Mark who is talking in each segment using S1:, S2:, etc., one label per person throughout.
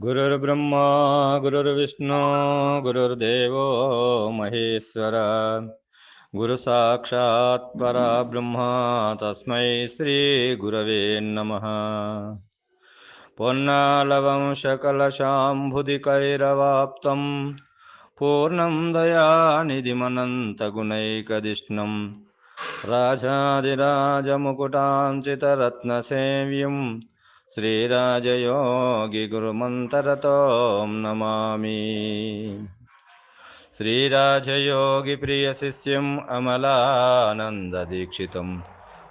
S1: गुरुर्ब्रह्मा गुरुर्विष्णु गुरुर्देवो महेश्वर। गुरुसाक्षात् परब्रह्म तस्मै श्रीगुरवे नमः। पोन्नालवंशकलशाम्भुदिकैरवाप्तं पूर्णं दयानिधिमनन्तगुणैकदिष्णं राजादिराजमुकुटाञ्चितरत्नसेव्यं श्रीराजयोगिगुरुमन्तरतों नमामि। श्रीराजयोगिप्रियशिष्यम् अमलानन्ददीक्षितं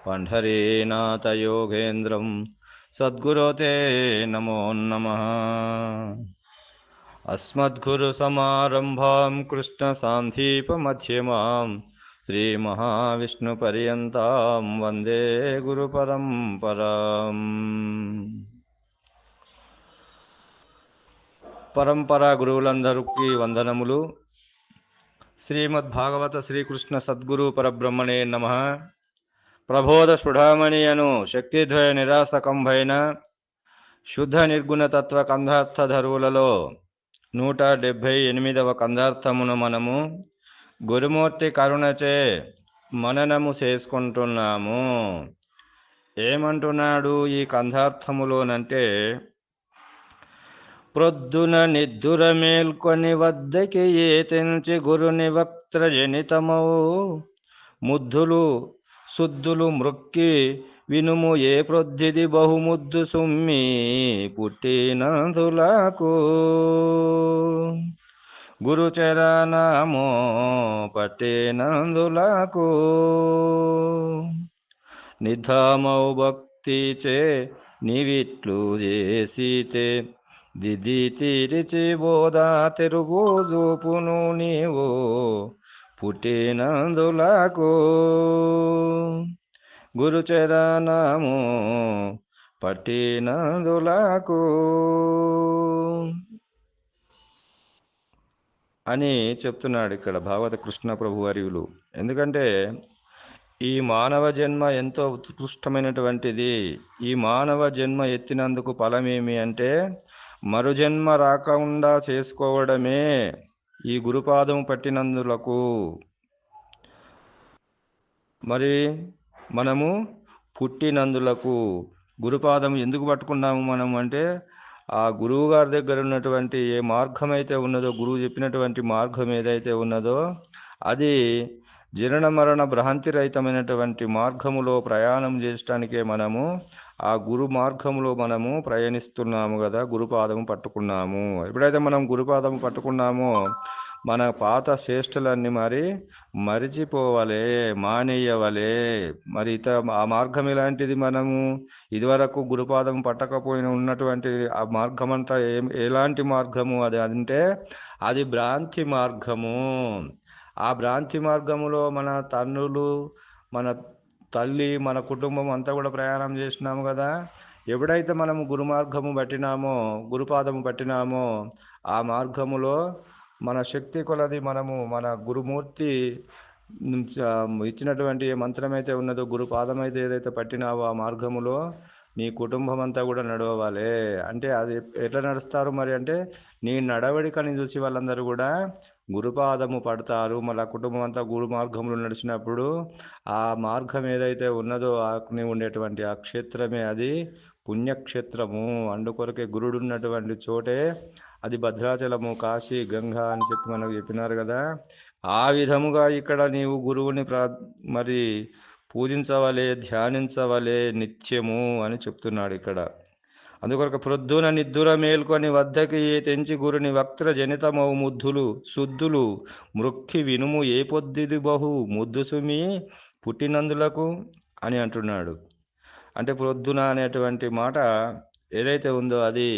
S1: पण्ढरीनाथयोगेन्द्रं सद्गुरो ते नमो नमः। अस्मद्गुरुसमारम्भां कृष्णसान्धीपमध्यमां श्रीमहाविष्णुपर्यन्तां वन्दे गुरुपरम्पराम् పరంపరా గురువులందరికీ వందనములు శ్రీమద్ భాగవత శ్రీకృష్ణ సద్గురు పరబ్రహ్మణే నమ ప్రబోధ సుఢామణి అను శక్తిద్వయ నిరాసకంభైన శుద్ధ నిర్గుణ తత్వ కందార్థ ధరువులలో నూట డెబ్భై ఎనిమిదవ కందార్థమును మనము గురుమూర్తి కరుణచే మననము చేసుకుంటున్నాము. ఏమంటున్నాడు ఈ కంధార్థములోనంటే ప్రొద్దున నిద్దుర మేల్కొని వద్దకి ఏతించి గురుని వక్త్ర జనితమవు ముద్దులు శుద్ధులు మృక్కి వినుము ఏ ప్రొద్దిది బహుముద్దు సుమ్మి పుట్టినందులకు. గురుచరణమో పట్టినందులకు నిధామౌ భక్తిచే నివిట్లు చేసితే దిది తీరిచి బోధా తెరుగు చూపును నీవు పుట్టినందులకు గురుచరణము పట్టినందులకు అని చెప్తున్నాడు ఇక్కడ భాగవత కృష్ణ ప్రభు అరివులు ఎందుకంటే ఈ మానవ జన్మ ఎంతో ఉత్కృష్టమైనటువంటిది. ఈ మానవ జన్మ ఎత్తినందుకు ఫలమేమి అంటే మరుజన్మ రాకుండా చేసుకోవడమే ఈ గురుపాదం పట్టినందులకు. మరి మనము పుట్టినందులకు గురుపాదం ఎందుకు పట్టుకున్నాము మనం అంటే ఆ గురువు గారి దగ్గర ఉన్నటువంటి ఏ మార్గం అయితే ఉన్నదో గురువు చెప్పినటువంటి మార్గం ఏదైతే ఉన్నదో అది జీర్ణ మరణ భ్రాంతి రహితమైనటువంటి మార్గములో ప్రయాణం చేయటానికే మనము ఆ గురు మార్గములో మనము ప్రయాణిస్తున్నాము కదా గురుపాదము పట్టుకున్నాము. ఎప్పుడైతే మనం గురుపాదము పట్టుకున్నామో మన పాత శ్రేష్ఠులన్నీ మరి మరిచిపోవలే మానేయవలే. మరి ఇత ఆ మార్గం ఎలాంటిది మనము? ఇదివరకు గురుపాదం పట్టకపోయిన ఉన్నటువంటి ఆ మార్గం అంతా ఏం ఎలాంటి మార్గము అది? అంటే అది భ్రాంతి మార్గము. ఆ భ్రాంతి మార్గములో మన తన్నులు మన తల్లి మన కుటుంబం అంతా కూడా ప్రయాణం చేసినాము కదా. ఎప్పుడైతే మనము గురు మార్గము పట్టినామో గురుపాదము పట్టినామో ఆ మార్గములో మన శక్తి కొలది మనము మన గురుమూర్తి ఇచ్చినటువంటి ఏ మంత్రమైతే ఉన్నదో గురుపాదం అయితే ఏదైతే పట్టినావో ఆ మార్గములో నీ కుటుంబం అంతా కూడా నడవాలి అంటే అది ఎట్లా నడుస్తారు మరి అంటే నీ నడవడికని చూసి వాళ్ళందరూ కూడా గురుపాదము పడతారు. మళ్ళీ కుటుంబం అంతా గురు మార్గంలో నడిచినప్పుడు ఆ మార్గం ఏదైతే ఉన్నదో ఆకుని ఉండేటువంటి ఆ క్షేత్రమే అది పుణ్యక్షేత్రము. అందుకొరకే గురుడు ఉన్నటువంటి చోటే అది భద్రాచలము కాశీ గంగా అని చెప్పి మనకు చెప్పినారు కదా. ఆ విధముగా ఇక్కడ నీవు గురువుని ప్రా మరి పూజించవలే ధ్యానించవలే నిత్యము అని చెప్తున్నాడు ఇక్కడ. అందుకొరకు ప్రొద్దున నిద్దుర మేల్కొని వద్దకి తెంచి గురుని వక్త్ర జనితమవు ముద్దులు శుద్ధులు మృక్కి వినుము ఏ పొద్దుది బహు ముద్దు సుమి పుట్టినందులకు అని అంటున్నాడు. అంటే ప్రొద్దున అనేటువంటి మాట ఏదైతే ఉందో అది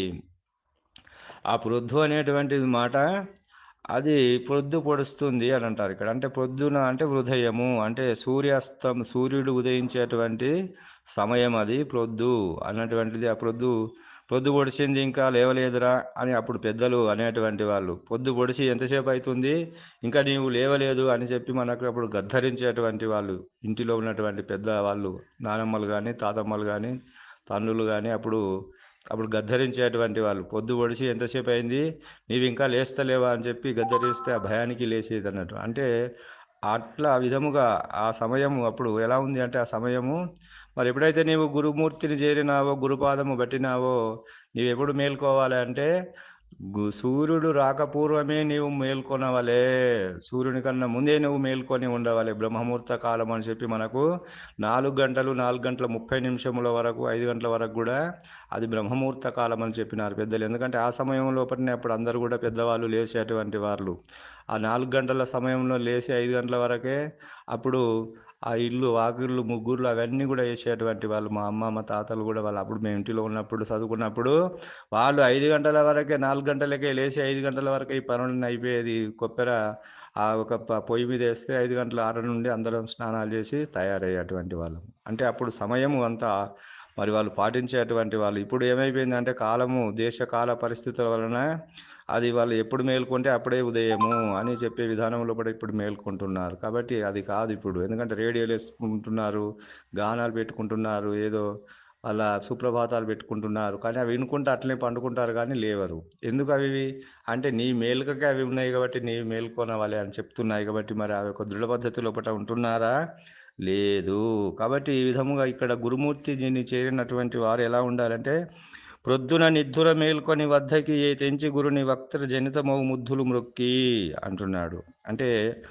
S1: ఆ ప్రొద్దు అనేటువంటిది మాట అది ప్రొద్దు పొడుస్తుంది అని అంటారు ఇక్కడ. అంటే ప్రొద్దున అంటే హృదయము అంటే సూర్యాస్తం సూర్యుడు ఉదయించేటువంటి సమయం అది ప్రొద్దు అన్నటువంటిది. ఆ ప్రొద్దు పొద్దు పొడిచింది ఇంకా లేవలేదురా అని అప్పుడు పెద్దలు అనేటువంటి వాళ్ళు. పొద్దు పొడిచి ఎంతసేపు అవుతుంది ఇంకా నీవు లేవలేదు అని చెప్పి మనకు అప్పుడు గద్దరించేటువంటి వాళ్ళు. ఇంటిలో ఉన్నటువంటి పెద్ద వాళ్ళు నానమ్మలు కానీ తాతమ్మలు కానీ తన్నులు కానీ అప్పుడు అప్పుడు గద్దరించేటువంటి వాళ్ళు పొద్దు ఒడిచి ఎంతసేపు అయింది? నీవు ఇంకా లేస్తలేవా? అని చెప్పి గద్దరిస్తే ఆ భయానికి లేచేది అన్నట్టు. అంటే అట్లా విధముగా ఆ సమయము అప్పుడు ఎలా ఉంది అంటే ఆ సమయము మరి ఎప్పుడైతే నీవు గురుమూర్తిని చేరినావో గురుపాదము పట్టినావో నీవు ఎప్పుడు మేల్కోవాలి అంటే సూర్యుడు రాకపూర్వమే నీవు మేల్కొనవలే. సూర్యుని కన్నా ముందే నువ్వు మేల్కొని ఉండవాలి. బ్రహ్మముహూర్త కాలం అని చెప్పి మనకు నాలుగు గంటలు నాలుగు గంటల ముప్పై నిమిషముల వరకు ఐదు గంటల వరకు కూడా అది బ్రహ్మముహూర్త కాలం అని చెప్పినారు పెద్దలు. ఎందుకంటే ఆ సమయం లోపలనే అప్పుడు అందరూ కూడా పెద్దవాళ్ళు లేచేటువంటి వాళ్ళు ఆ నాలుగు గంటల సమయంలో లేచి ఐదు గంటల వరకే అప్పుడు ఆ ఇల్లు వాకిళ్ళు ముగ్గురు అవన్నీ కూడా వేసేటువంటి వాళ్ళు మా అమ్మ మా తాతలు కూడా వాళ్ళు. అప్పుడు మేము ఇంటిలో ఉన్నప్పుడు చదువుకున్నప్పుడు వాళ్ళు ఐదు గంటల వరకే నాలుగు గంటలకే లేచి ఐదు గంటల వరకే ఈ పనులన్నీ అయిపోయేది. కొప్పెర ఆ ఒక పొయ్యి మీద వేస్తే ఐదు గంటల ఆరు నుండి అందరం స్నానాలు చేసి తయారయ్యేటువంటి వాళ్ళం. అంటే అప్పుడు సమయము అంతా మరి వాళ్ళు పాటించేటువంటి వాళ్ళు. ఇప్పుడు ఏమైపోయిందంటే కాలము దేశ కాల పరిస్థితుల వలన అది వాళ్ళు ఎప్పుడు మేల్కొంటే అప్పుడే ఉదయము అని చెప్పే విధానంలో కూడా ఇప్పుడు మేల్కొంటున్నారు. కాబట్టి అది కాదు ఇప్పుడు. ఎందుకంటే రేడియోలు వేసుకుంటున్నారు గానాలు పెట్టుకుంటున్నారు ఏదో వాళ్ళ సుప్రభాతాలు పెట్టుకుంటున్నారు. కానీ అవి వినుకుంటే అట్లనే పండుకుంటారు కానీ లేవరు. ఎందుకు అవి? అంటే నీ మేలుకకే అవి ఉన్నాయి కాబట్టి నీ మేల్కొనవాలి అని చెప్తున్నాయి కాబట్టి మరి అవి ఒక దృఢ పద్ధతి లోపల ఉంటున్నారా? లేదు. కాబట్టి ఈ విధముగా ఇక్కడ గురుమూర్తిని చేరినటువంటి వారు ఎలా ఉండాలంటే ప్రొద్దున నిద్దుర మేల్కొని వద్దకి ఏ తెంచి గురుని వక్త మౌ ముద్దులు మృక్కి అంటున్నాడు. అంటే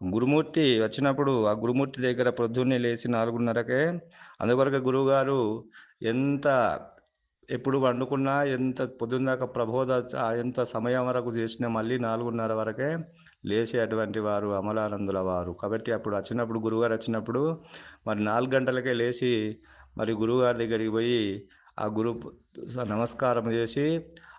S1: గురుమూర్తి వచ్చినప్పుడు ఆ గురుమూర్తి దగ్గర ప్రొద్దున్నే లేచి నాలుగున్నరకే అందువరకు గురువుగారు ఎంత ఎప్పుడు వండుకున్నా ఎంత పొద్దున్నదాకా ప్రబోధ ఎంత సమయం వరకు చేసినా మళ్ళీ నాలుగున్నర వరకే లేచేటువంటి వారు అమలానందుల వారు. కాబట్టి అప్పుడు వచ్చినప్పుడు గురువుగారు వచ్చినప్పుడు మరి నాలుగు గంటలకే లేచి మరి గురువుగారి దగ్గరికి పోయి ఆ గురు నమస్కారం చేసి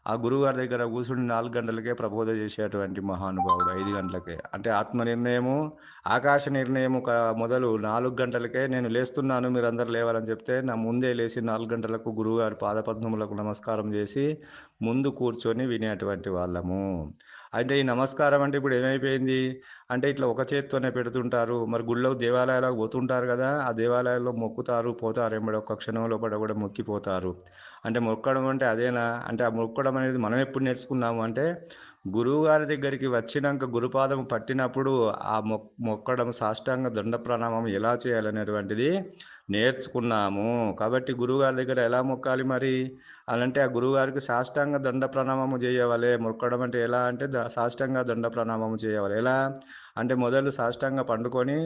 S1: ఆ గురువుగారి దగ్గర కూర్చుని నాలుగు గంటలకే ప్రబోధ చేసేటువంటి మహానుభావుడు ఐదు గంటలకే. అంటే ఆత్మ నిర్ణయము ఆకాశ నిర్ణయము క- మొదలు నాలుగు గంటలకే నేను లేస్తున్నాను మీరు అందరు లేవాలని చెప్తే నా ముందే లేచి నాలుగు గంటలకు గురువుగారి పాదపద్మములకు నమస్కారం చేసి ముందు కూర్చొని వినేటువంటి వాళ్ళము. అంటే ఈ నమస్కారం అంటే ఇప్పుడు ఏమైపోయింది? అంటే ఇట్లా ఒక చేత్తోనే పెడుతుంటారు. మరి గుళ్ళో దేవాలయాలకు పోతుంటారు కదా ఆ దేవాలయాల్లో మొక్కుతారు పోతారు ఎంబడి ఒక్క క్షణంలో పడ కూడా మొక్కిపోతారు. అంటే మొక్కడం అంటే అదేనా? అంటే ఆ మొక్కడం అనేది మనం ఎప్పుడు నేర్చుకున్నాము అంటే గురువుగారి దగ్గరికి వచ్చినాక గురుపాదం పట్టినప్పుడు ఆ మొక్ మొక్కడం సాష్టాంగ దండ ప్రణామం ఎలా చేయాలనేటువంటిది నేర్చుకున్నాము. కాబట్టి గురువుగారి దగ్గర ఎలా మొక్కాలి మరి? అనంటే ఆ గురువుగారికి సాష్టాంగ దండ ప్రణామము చేయవాలి. మొక్కడం అంటే ఎలా అంటే సాష్టాంగ దండ ప్రణామము చేయవాలి. ఎలా? అంటే మొదలు సాష్టాంగ పండుకొని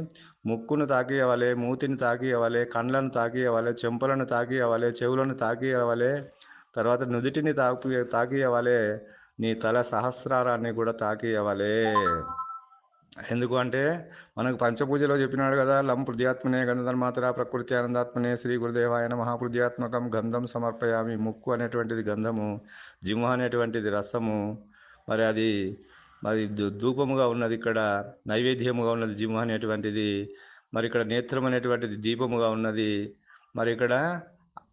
S1: ముక్కును తాకియవాలి మూతిని తాకియవాలి కండ్లను తాకియవాలి చెంపలను తాకియవాలి చెవులను తాకియవాలి తర్వాత నుదిటిని తాకి తాకియవాలి నీ తల సహస్రారాన్ని కూడా తాకియవాలి. ఎందుకు అంటే మనకు పంచపూజలో చెప్పినాడు కదా లం పృథ్యాత్మనే గంధర్మాతర ప్రకృతి ఆనందాత్మనే శ్రీ గురుదేవాయన మహాపృథ్యాత్మకం గంధం సమర్పయామి ముక్కు అనేటువంటిది గంధము జింహ అనేటువంటిది రసము. మరి అది మరి ధూపముగా ఉన్నది ఇక్కడ నైవేద్యముగా ఉన్నది జింహ అనేటువంటిది మరి ఇక్కడ నేత్రం అనేటువంటిది దీపముగా ఉన్నది. మరి ఇక్కడ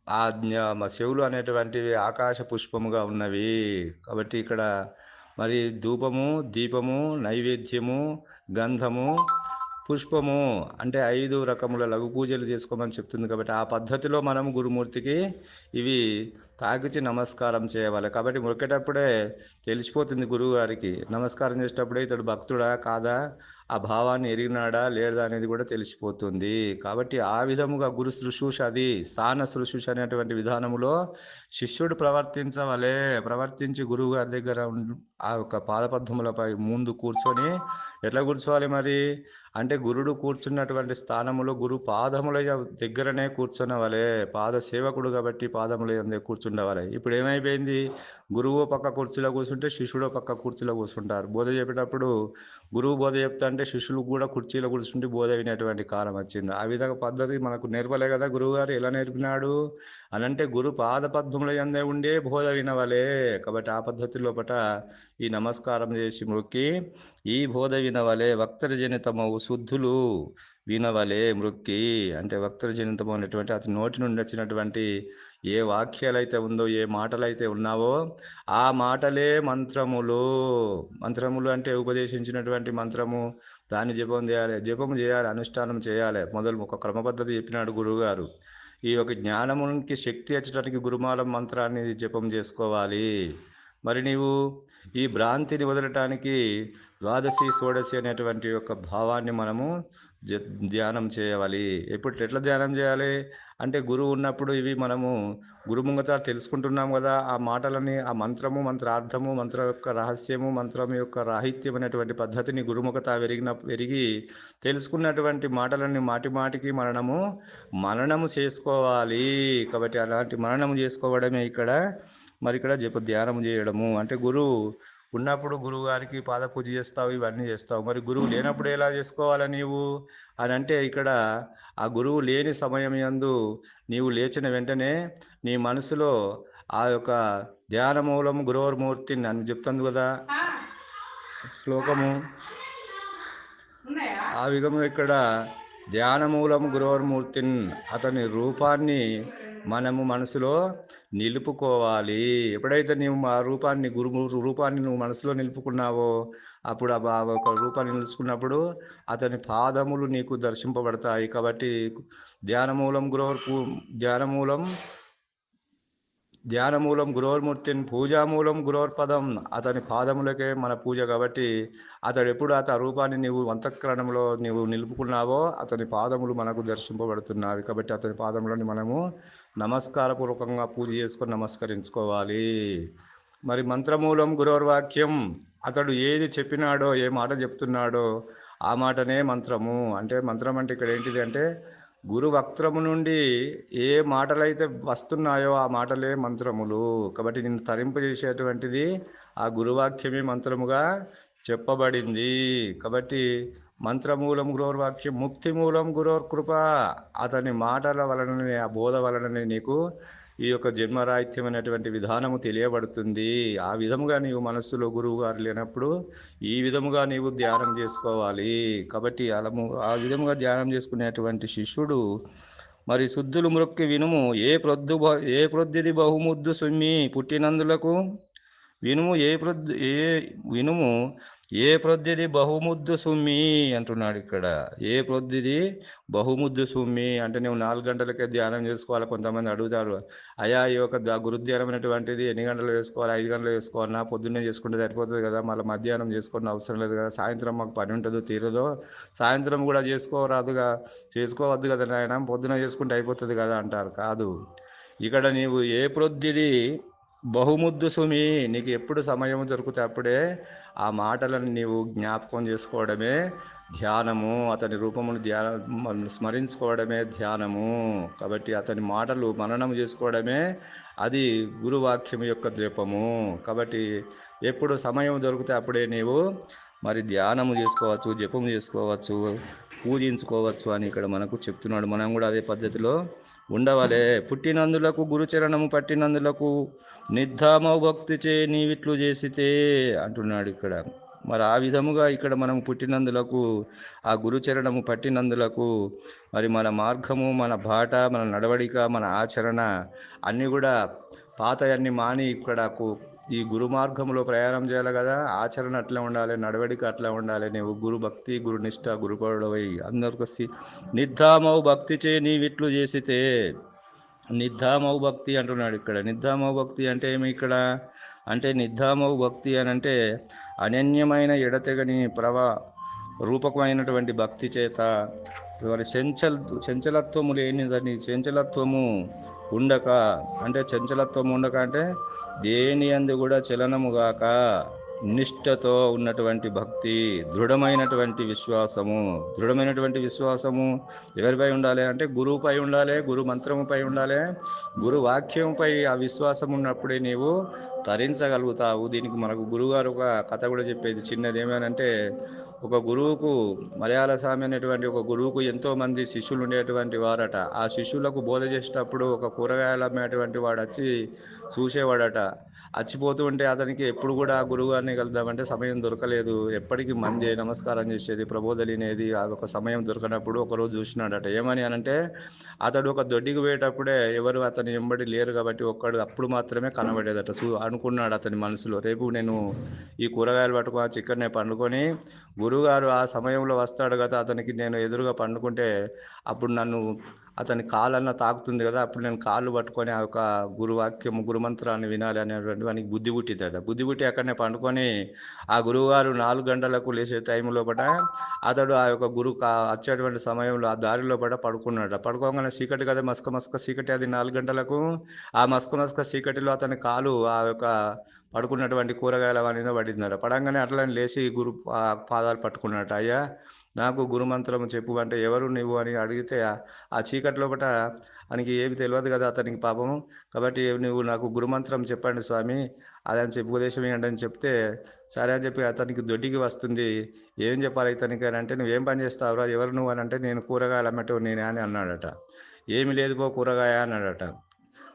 S1: ఆ జ్ఞ- చెవులు అనేటువంటివి ఆకాశ పుష్పముగా ఉన్నవి. కాబట్టి ఇక్కడ మరి ధూపము దీపము నైవేద్యము గంధము పుష్పము అంటే ఐదు రకముల లఘు పూజలు చేసుకోమని చెప్తుంది కాబట్టి ఆ పద్ధతిలో మనం గురుమూర్తికి ఇవి తాకిచి నమస్కారం చేయవాలి కాబట్టి మొక్కేటప్పుడే తెలిసిపోతుంది గురువు గారికి నమస్కారం చేసేటప్పుడే ఇతడు భక్తుడా కాదా? ఆ భావాన్ని ఎరిగినాడా లేదా అనేది కూడా తెలిసిపోతుంది. కాబట్టి ఆ విధముగా గురు శుశ్రూష అది స్థాన శుశ్రూష అనేటువంటి విధానములో శిష్యుడు ప్రవర్తించవలే. ప్రవర్తించి గురువు గారి దగ్గర ఉం- ఆ యొక్క పాదపద్ధములపై ముందు కూర్చొని ఎట్లా కూర్చోవాలి మరి? అంటే గురుడు కూర్చున్నటువంటి స్థానములో గురు పాదముల దగ్గరనే కూర్చున్నవలే. పాద సేవకుడు కాబట్టి పాదముల యందే కూర్చుండవాలి. ఇప్పుడు ఏమైపోయింది? గురువు పక్క కుర్చీలో కూర్చుంటే శిష్యుడు పక్క కుర్చీలో కూర్చుంటారు. బోధ చెప్పేటప్పుడు గురువు బోధ చెప్తా అంటే శిష్యులు కూడా కుర్చీలో కూర్చుంటే బోధ వినేటువంటి కాలం వచ్చింది. ఆ విధంగా పద్ధతి మనకు నేర్పలే కదా గురువు గారు ఎలా నేర్పినాడు? అనంటే గురు పాద పద్మముల ఎందే ఉండే బోధ వినవలే. కాబట్టి ఆ పద్ధతి లోపల ఈ నమస్కారం చేసి మొక్కి ఈ బోధ వినవలే వక్తర జనితమవు శుద్ధులు వినవలే మృక్కి అంటే వక్తజనితము అనేటువంటి అతని నోటి నుండి వచ్చినటువంటి ఏ వాక్యాలైతే ఉందో ఏ మాటలైతే ఉన్నావో ఆ మాటలే మంత్రములు. మంత్రములు అంటే ఉపదేశించినటువంటి మంత్రము. దాన్ని జపం చేయాలి జపం చేయాలి అనుష్ఠానం చేయాలి. మొదలు ఒక క్రమపద్ధతి చెప్పినాడు గురువుగారు. ఈ యొక్క జ్ఞానమునికి శక్తి వచ్చడానికి గురుమాల మంత్రాన్ని జపం చేసుకోవాలి. మరి నీవు ఈ భ్రాంతిని వదలటానికి ద్వాదశి షోడశి అనేటువంటి యొక్క భావాన్ని మనము ధ్యానం చేయాలి. ఎప్పుడు ఎట్లా ధ్యానం చేయాలి? అంటే గురువు ఉన్నప్పుడు ఇవి మనము గురుముంగత తెలుసుకుంటున్నాం కదా ఆ మాటలని ఆ మంత్రము మంత్రార్థము మంత్ర యొక్క రహస్యము మంత్రం యొక్క రాహిత్యం అనేటువంటి పద్ధతిని గురుముఖత వెరిగిన పెరిగి తెలుసుకున్నటువంటి మాటలని మాటి మాటికి మరణము మననము చేసుకోవాలి. కాబట్టి అలాంటి మననము చేసుకోవడమే ఇక్కడ మరి ఇక్కడ జప ధ్యానం చేయడము. అంటే గురువు ఉన్నప్పుడు గురువు గారికి పాద పూజ చేస్తావు ఇవన్నీ చేస్తావు. మరి గురువు లేనప్పుడు ఎలా చేసుకోవాలా నీవు? అని అంటే ఇక్కడ ఆ గురువు లేని సమయం యందు నీవు లేచిన వెంటనే నీ మనసులో ఆ యొక్క ధ్యాన మూలం గురువర్మూర్తిని అని చెప్తుంది కదా? శ్లోకము. ఆ విధంగా ఇక్కడ ధ్యానమూలం గురువర్మూర్తిని అతని రూపాన్ని మనము మనసులో నిలుపుకోవాలి. ఎప్పుడైతే నీవు ఆ రూపాన్ని గురు రూపాన్ని నువ్వు మనసులో నిలుపుకున్నావో అప్పుడు ఆ బా- ఒక రూపాన్ని నిలుచుకున్నప్పుడు అతని పాదములు నీకు దర్శింపబడతాయి. కాబట్టి ధ్యానమూలం గురోర్ ధ్యానమూలం ధ్యానమూలం గురోర్మూర్తిని పూజామూలం గురోర్పదం అతని పాదములకే మన పూజ. కాబట్టి అతడు ఎప్పుడు అతని రూపాన్ని నీవు అంతఃకరణంలో నీవు నిలుపుకున్నావో అతని పాదములు మనకు దర్శింపబడుతున్నావి కాబట్టి అతని పాదములని మనము నమస్కారపూర్వకంగా పూజ చేసుకొని నమస్కరించుకోవాలి. మరి మంత్రమూలం గురోర్వాక్యం అతడు ఏది చెప్పినాడో ఏ మాట చెప్తున్నాడో ఆ మాటనే మంత్రము. అంటే మంత్రం అంటే ఇక్కడ ఏంటిది అంటే గురు వక్త్రము నుండి ఏ మాటలైతే వస్తున్నాయో ఆ మాటలే మంత్రములు. కాబట్టి నిన్ను తరింపజేసేటువంటిది ఆ గురువాక్యమే మంత్రముగా చెప్పబడింది. కాబట్టి మంత్రమూలం గురోర్వాక్యం ముక్తి మూలం గురోర్ కృప. అతని మాటల వలననే ఆ బోధ వలననే నీకు ఈ యొక్క జన్మరాహిత్యం అనేటువంటి విధానము తెలియబడుతుంది. ఆ విధముగా నీవు మనస్సులో గురువు గారు లేనప్పుడు ఈ విధముగా నీవు ధ్యానం చేసుకోవాలి. కాబట్టి అలము ఆ విధముగా ధ్యానం చేసుకునేటువంటి శిష్యుడు మరి శుద్ధులు మృక్కి వినుము. ఏ ప్రొద్దు బ- ఏ ప్రొద్దుది బహుముద్దు సుమ్మి పుట్టినందులకు వినుము. ఏ ప్రొద్దు ఏ వినుము ఏ ప్రొద్దుది బహుముద్దు సుమ్మి అంటున్నాడు ఇక్కడ. ఏ ప్రొద్దుది బహుముద్దు సుమ్మి అంటే నువ్వు నాలుగు గంటలకే ధ్యానం చేసుకోవాలి కొంతమంది అడుగుతారు. అయ్యా ఈ యొక్క గురుధ్యానం అనేటువంటిది ఎన్ని గంటలు చేసుకోవాలి ఐదు గంటలు చేసుకోవాలి నా పొద్దున్నే చేసుకుంటే సరిపోతుంది కదా మళ్ళీ మధ్యాహ్నం చేసుకోవడం అవసరం లేదు కదా. సాయంత్రం మాకు పని ఉంటుందో తీరదో? సాయంత్రం కూడా చేసుకోరాదుగా చేసుకోవద్దు కదా నాయన పొద్దున చేసుకుంటే అయిపోతుంది కదా అంటారు. కాదు. ఇక్కడ నీవు ఏ ప్రొద్దుది బహుముద్దు సుమి నీకు ఎప్పుడు సమయం దొరికితే అప్పుడే ఆ మాటలను నీవు జ్ఞాపకం చేసుకోవడమే ధ్యానము. అతని రూపమును ధ్యాన స్మరించుకోవడమే ధ్యానము. కాబట్టి అతని మాటలు మననం చేసుకోవడమే అది గురువాక్యం యొక్క ద్వీపము కాబట్టి ఎప్పుడు సమయం దొరికితే అప్పుడే నీవు మరి ధ్యానము చేసుకోవచ్చు జపము చేసుకోవచ్చు పూజించుకోవచ్చు అని ఇక్కడ మనకు చెప్తున్నాడు. మనం కూడా అదే పద్ధతిలో ఉండవలే. పుట్టినందులకు గురుచరణము పట్టినందులకు నిర్ధామ భక్తి చే నీవిట్లు చేసితే అంటున్నాడు ఇక్కడ. మరి ఆ విధముగా ఇక్కడ మనం పుట్టినందులకు ఆ గురుచరణము పట్టినందులకు మరి మన మార్గము మన బాట మన నడవడిక మన ఆచరణ అన్నీ కూడా పాతయన్ని మాని ఇక్కడ ఈ గురు మార్గంలో ప్రయాణం చేయాలి కదా. ఆచరణ అట్లా ఉండాలి నడవడిక అట్లా ఉండాలి. నీవు గురు భక్తి గురునిష్ట గురుపరుడవై అందరికి నిర్ధామౌ భక్తి చే నీవిట్లు చేసితే నిద్ధామౌ భక్తి అంటున్నాడు ఇక్కడ. నిద్ధామౌ భక్తి అంటే ఏమి ఇక్కడ? అంటే నిద్ధామౌ భక్తి అని అంటే అనన్యమైన ఎడతెగని ప్రవ రూపకమైనటువంటి భక్తి చేత మరి చెంచలత్వము లేని లేనిదని చెంచలత్వము ఉండక. అంటే చెంచలత్వము ఉండక అంటే దేని అందు కూడా చలనము నిష్టతో నిష్ఠతో ఉన్నటువంటి భక్తి దృఢమైనటువంటి విశ్వాసము. దృఢమైనటువంటి విశ్వాసము ఎవరిపై ఉండాలి అంటే గురువుపై ఉండాలి గురు మంత్రముపై ఉండాలి. గురు వాక్యంపై ఆ విశ్వాసం ఉన్నప్పుడే నీవు తరించగలుగుతావు. దీనికి మనకు గురుగారు ఒక కథ కూడా చెప్పేది. చిన్నది ఏమనంటే ఒక గురువుకు మలయాళ స్వామి అనేటువంటి ఒక గురువుకు ఎంతోమంది శిష్యులు ఉండేటువంటి వారట. ఆ శిష్యులకు బోధ చేసేటప్పుడు ఒక కూరగాయలు అమ్మేటువంటి వాడు వచ్చి చూసేవాడట. అచ్చిపోతూ ఉంటే అతనికి ఎప్పుడు కూడా ఆ గురువుగారిని కలుద్దామంటే సమయం దొరకలేదు. ఎప్పటికీ మంది నమస్కారం చేసేది ప్రబోధలినేది. ఆ ఒక సమయం దొరకనప్పుడు ఒకరోజు చూసినాడట. ఏమని అనంటే అతడు ఒక దొడ్డికి పోయేటప్పుడే ఎవరు అతని వెంబడి లేరు కాబట్టి ఒక్కడు అప్పుడు మాత్రమే కనబడేదట. చూ అనుకున్నాడు అతని మనసులో. రేపు నేను ఈ కూరగాయలు పట్టుకొని చికెన్ పండుకొని గురువుగారు ఆ సమయంలో వస్తాడు కదా అతనికి నేను ఎదురుగా పండుకుంటే అప్పుడు నన్ను అతని కాలన్నా తాకుతుంది కదా అప్పుడు నేను కాళ్ళు పట్టుకొని ఆ యొక్క గురువాక్యం గురుమంత్రాన్ని వినాలి అనేటువంటి వానికి బుద్ధి పుట్టిందట. బుద్ధి పుట్టి అక్కడనే పండుకొని ఆ గురువుగారు నాలుగు గంటలకు లేచే టైం లోపల అతడు ఆ యొక్క గురువు కా వచ్చేటువంటి సమయంలో ఆ దారి లోపల పడుకున్నాడు పడుకోగానే చీకటి కదా మస్క మస్క చీకటి అది నాలుగు గంటలకు. ఆ మస్క మస్క చీకటిలో అతని కాలు ఆ యొక్క పడుకున్నటువంటి కూరగాయల వాణిలో పడిందట. పడంగానే అట్లా లేచి గురు పా- పాదాలు పట్టుకున్నట్టు అయ్యా నాకు గురుమంత్రం చెప్పు అంటే ఎవరు నువ్వు అని అడిగితే ఆ- చీకట్లోపట చీకటి లోపల ఏమి తెలియదు కదా అతనికి పాపం కాబట్టి నువ్వు నాకు గురుమంత్రం చెప్పండి స్వామి. అదని చెప్పి ఉపదేశం ఏంటని అని చెప్తే సరే అని చెప్పి అతనికి దొడ్డికి వస్తుంది. ఏం చెప్పాలి ఇతనికి అని అంటే నువ్వేం పని చేస్తావురా? ఎవరు నువ్వు? అని అంటే నేను కూరగాయలు అమ్మటో నేనే అని అన్నాడట. ఏమి లేదు పో కూరగాయ అన్నాడట.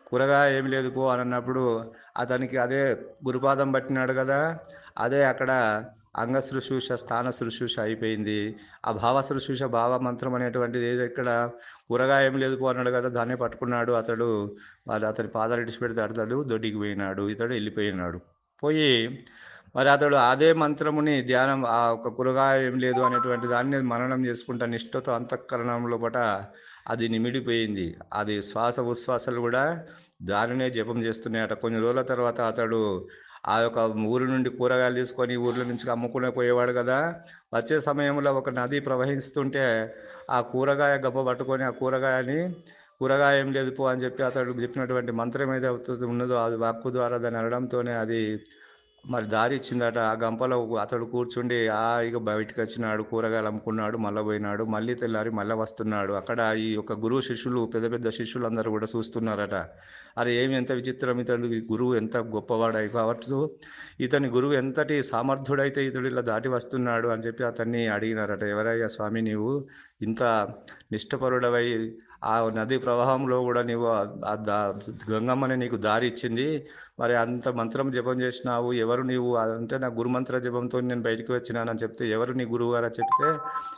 S1: కూరగాయ ఏమి లేదు పో అని అన్నప్పుడు అతనికి అదే గురుపాదం పట్టినాడు కదా. అదే అక్కడ అంగ శుశ్రూష స్థాన శుశ్రూష అయిపోయింది. ఆ భావ శుశ్రూష భావ మంత్రం అనేటువంటిది ఏది ఇక్కడ కూరగాయ ఏం లేదు పోన్నాడు కదా దాన్నే పట్టుకున్నాడు. అతడు వాళ్ళు అతని పాదాలు ఇడిచిపెడితే అతడు దొడ్డికి పోయినాడు ఇతడు వెళ్ళిపోయినాడు. పోయి మరి అతడు అదే మంత్రముని ధ్యానం ఆ ఒక కూరగాయ ఏం లేదు అనేటువంటి దాన్ని మననం చేసుకుంటా నిష్ఠతో అంతఃకరణంలో పట అది నిమిడిపోయింది. అది శ్వాస ఉశ్వాసాలు కూడా దానినే జపం చేస్తున్నాయట. కొన్ని రోజుల తర్వాత అతడు ఆ యొక్క ఊరు నుండి కూరగాయలు తీసుకొని ఊర్ల నుంచి అమ్ముకునే పోయేవాడు కదా. వచ్చే సమయంలో ఒక నది ప్రవహిస్తుంటే ఆ కూరగాయ గబ్బ పట్టుకొని ఆ కూరగాయని కూరగాయ ఏం లేదు పో అని చెప్పి అతడు చెప్పినటువంటి మంత్రం ఏదైతే ఉన్నదో అది వాక్కు ద్వారా దాన్ని అనడంతోనే అది మరి దారి ఇచ్చిందట. ఆ గంపలో అతడు కూర్చుండి ఆ ఇక బయటకు వచ్చినాడు కూరగాయలు అమ్ముకున్నాడు మళ్ళీ పోయినాడు మళ్ళీ తెల్లారి మళ్ళీ వస్తున్నాడు. అక్కడ ఈ యొక్క గురువు శిష్యులు పెద్ద పెద్ద శిష్యులు అందరూ కూడా చూస్తున్నారట. అరే ఏమి ఎంత విచిత్రం ఇతడు గురువు ఎంత గొప్పవాడై కావచ్చు ఇతని గురువు ఎంతటి సామర్థ్యుడైతే ఇతడు ఇలా దాటి వస్తున్నాడు అని చెప్పి అతన్ని అడిగినారట. ఎవరయ్యా స్వామి నీవు? ఇంత నిష్టపరుడవై ఆ నది ప్రవాహంలో కూడా నీవు ఆ గంగమ్మని నీకు దారి ఇచ్చింది. మరి అంత మంత్రం జపం చేసినావు. ఎవరు నీవు? అంటే నా గురుమంత్ర జపంతో నేను బయటికి వచ్చినానని చెప్తే ఎవరు నీ గురువు గారు చెప్తే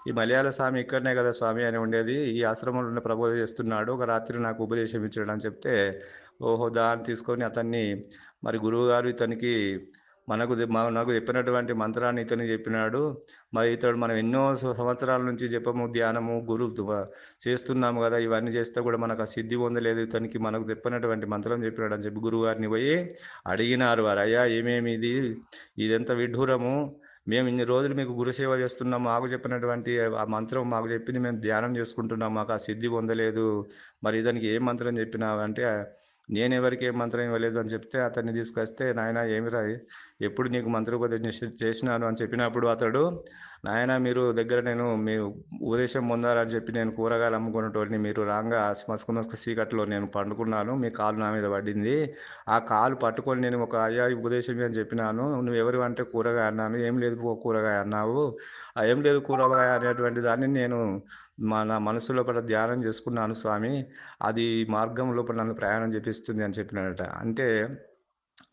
S1: ఈ మలయాళ స్వామి ఇక్కడనే కదా స్వామి అని ఉండేది. ఈ ఆశ్రమంలోనే ప్రబోధ చేస్తున్నాడు. ఒక రాత్రి నాకు ఉపదేశం ఇచ్చాడు అని చెప్తే ఓహో దాన్ని తీసుకొని అతన్ని మరి గురువు గారు ఇతనికి మనకు నాకు మనకు చెప్పినటువంటి మంత్రాన్ని ఇతను చెప్పినాడు. మరి ఇతడు మనం ఎన్నో సంవత్సరాల నుంచి జపము ధ్యానము గురు చేస్తున్నాము కదా ఇవన్నీ చేస్తే కూడా మనకు ఆ సిద్ధి పొందలేదు. ఇతనికి మనకు చెప్పినటువంటి మంత్రం చెప్పినాడు అని చెప్పి గురువు గారిని పోయి అడిగినారు వారు. అయ్యా ఏమేమి ఇది? ఇదెంత విడ్డూరము? మేము ఇన్ని రోజులు మీకు గురుసేవ చేస్తున్నాం. మాకు చెప్పినటువంటి ఆ మంత్రం మాకు చెప్పింది మేము ధ్యానం చేసుకుంటున్నాం. మాకు ఆ సిద్ధి పొందలేదు. మరి ఇతనికి ఏ మంత్రం చెప్పినావంటే నేను ఎవరికి ఏ మంత్రం ఇవ్వలేదు అని చెప్తే అతన్ని తీసుకొస్తే నాయన ఏమిరా ఎప్పుడు నీకు మంత్రోపదేశం చేసినాను అని చెప్పినప్పుడు అతడు నాయన మీరు దగ్గర నేను మీ ఉపదేశం పొందాలని చెప్పి నేను కూరగాయలు అమ్ముకునేటోడిని మీరు రాగా మస్క మసుకు చీకట్లో నేను పండుకున్నాను మీ కాలు నా మీద పడింది. ఆ కాలు పట్టుకొని నేను ఒక అయ్యా ఉపదేశం అని చెప్పినాను. నువ్వు ఎవరు అంటే కూరగాయ అన్నాను. ఏం లేదు కూరగాయ అన్నావు. ఏం లేదు కూరగాయ అనేటువంటి దాన్ని నేను మా నా మనసు లోపల ధ్యానం చేసుకున్నాను స్వామి. అది మార్గం లోపల నన్ను ప్రయాణం చేపిస్తుంది అని చెప్పినాడట. అంటే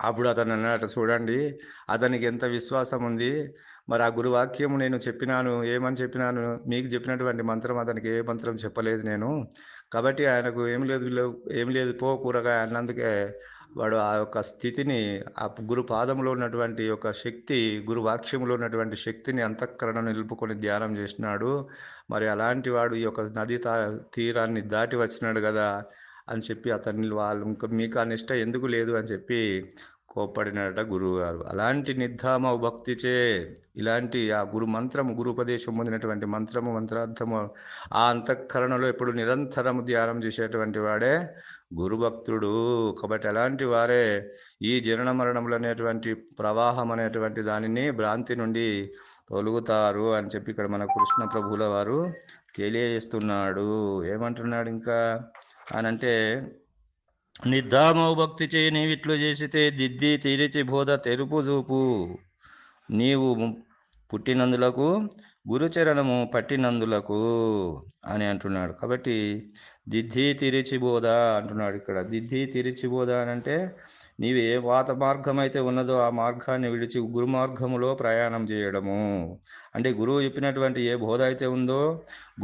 S1: అప్పుడు అతను అన్నట చూడండి అతనికి ఎంత విశ్వాసం ఉంది. మరి ఆ గురువాక్యం నేను చెప్పినాను ఏమని చెప్పినాను? మీకు చెప్పినటువంటి మంత్రం అతనికి ఏ మంత్రం చెప్పలేదు నేను. కాబట్టి ఆయనకు ఏం లేదు లేవు- ఏం లేదు పో కూరగాయ అన్నందుకే వాడు ఆ యొక్క స్థితిని ఆ గురు పాదంలో ఉన్నటువంటి యొక్క శక్తి గురువాక్యంలో ఉన్నటువంటి శక్తిని అంతఃకరణ నిలుపుకొని ధ్యానం చేసినాడు. మరి అలాంటి వాడు ఈ యొక్క నది తీరాన్ని దాటి వచ్చినాడు కదా. అని చెప్పి అతన్ని వాళ్ళు ఇంకా మీకు ఆ నిష్ట ఎందుకు లేదు అని చెప్పి కోప్పడినట గురువుగారు. అలాంటి నిర్ధామ భక్తిచే ఇలాంటి ఆ గురు మంత్రము గురుపదేశం పొందినటువంటి మంత్రము మంత్రార్థము ఆ అంతఃకరణలో ఎప్పుడు నిరంతరము ధ్యానం చేసేటువంటి వాడే గురుభక్తుడు. కాబట్టి అలాంటి వారే ఈ జనన మరణములు అనేటువంటి ప్రవాహం అనేటువంటి దానిని భ్రాంతి నుండి తొలుగుతారు అని చెప్పి ఇక్కడ మన కృష్ణ ప్రభువుల వారు తెలియజేస్తున్నాడు. ఏమంటున్నాడు ఇంకా? అనంటే నిర్ధామవు భక్తి చేయి నీవిట్లు చేసితే దిద్ది తీరిచి బోధ తెరుపు చూపు. నీవు పుట్టినందులకు గురుచరణము పట్టినందులకు అని అంటున్నాడు. కాబట్టి దిద్ది తిరిచి బోధ అంటున్నాడు ఇక్కడ. దిద్ది తిరిచి బోధ అని అంటే నీవు ఏ వాత మార్గం అయితే ఉన్నదో ఆ మార్గాన్ని విడిచి గురు మార్గములో ప్రయాణం చేయడము. అంటే గురువు చెప్పినటువంటి ఏ బోధ అయితే ఉందో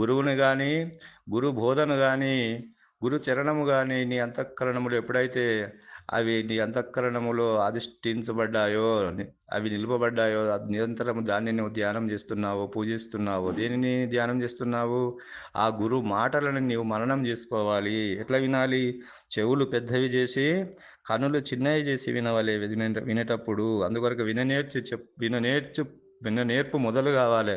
S1: గురువుని కానీ గురు బోధను కానీ గురు చరణము కానీ నీ అంతఃకరణములు ఎప్పుడైతే అవి నీ అంతఃకరణములో అధిష్ఠించబడ్డాయో అవి నిలుపబడ్డాయో నిరంతరం దాన్ని నువ్వు ధ్యానం చేస్తున్నావు పూజిస్తున్నావు దేనిని ధ్యానం చేస్తున్నావు? ఆ గురు మాటలను నీవు మననం చేసుకోవాలి. ఎట్లా వినాలి? చెవులు పెద్దవి చేసి కనులు చిన్నవి చేసి వినవాలి వినే వినేటప్పుడు. అందుకొరకు విననేర్చి చెప్ విననేర్చు విననేర్పు మొదలు కావాలి.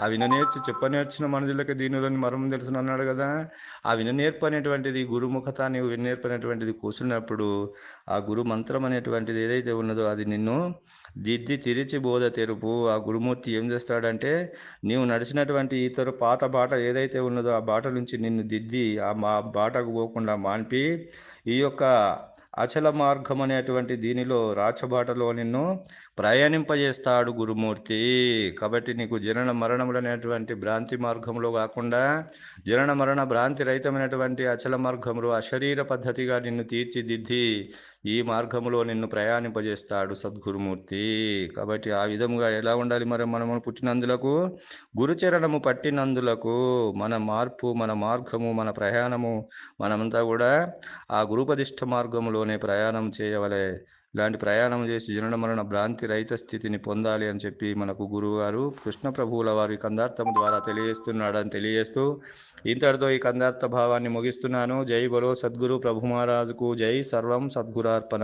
S1: ఆ విననేర్చి చెప్పనేర్చిన మనుషులకి దీనిలోని మర్మం తెలుసు అన్నాడు కదా. ఆ విననేర్పు అనేటువంటిది గురుముఖత నీవు విననేర్పు అనేటువంటిది కూర్చున్నప్పుడు ఆ గురు మంత్రం అనేటువంటిది ఏదైతే ఉన్నదో అది నిన్ను దిద్ది తిరిచి బోధ తెరుపు. ఆ గురుమూర్తి ఏం చేస్తాడంటే నీవు నడిచినటువంటి ఇతరు పాత బాట ఏదైతే ఉన్నదో ఆ బాట నుంచి నిన్ను దిద్ది ఆ మా బాటకు పోకుండా మాన్పి. ఈ యొక్క అచల మార్గం అనేటువంటి దీనిలో రాచబాటలో నిన్ను ప్రయాణింపజేస్తాడు గురుమూర్తి. కాబట్టి నీకు జనన మరణములు అనేటువంటి భ్రాంతి మార్గంలో కాకుండా జనన మరణ భ్రాంతి రహితమైనటువంటి అచల మార్గంలో అశరీర పద్ధతిగా నిన్ను తీర్చిదిద్ది ఈ మార్గంలో నిన్ను ప్రయాణింపజేస్తాడు సద్గురుమూర్తి. కాబట్టి ఆ విధముగా ఎలా ఉండాలి మరి మనము పుట్టినందులకు? గురుచరణము పట్టినందులకు మన మార్పు మన మార్గము మన ప్రయాణము మనమంతా కూడా ఆ గురుపదిష్ట మార్గంలోనే ప్రయాణం చేయవలే. ఇలాంటి ప్రయాణం చేసి జనన మరణ భ్రాంతి రహిత స్థితిని పొందాలి అని చెప్పి మనకు గురువుగారు కృష్ణ ప్రభువుల వారి కందార్థం ద్వారా తెలియజేస్తున్నాడని తెలియజేస్తూ ఇంతటితో ఈ కందార్థ భావాన్ని ముగిస్తున్నాను. జై బలో సద్గురు ప్రభు మహారాజుకు జై సర్వం సద్గురార్పణం.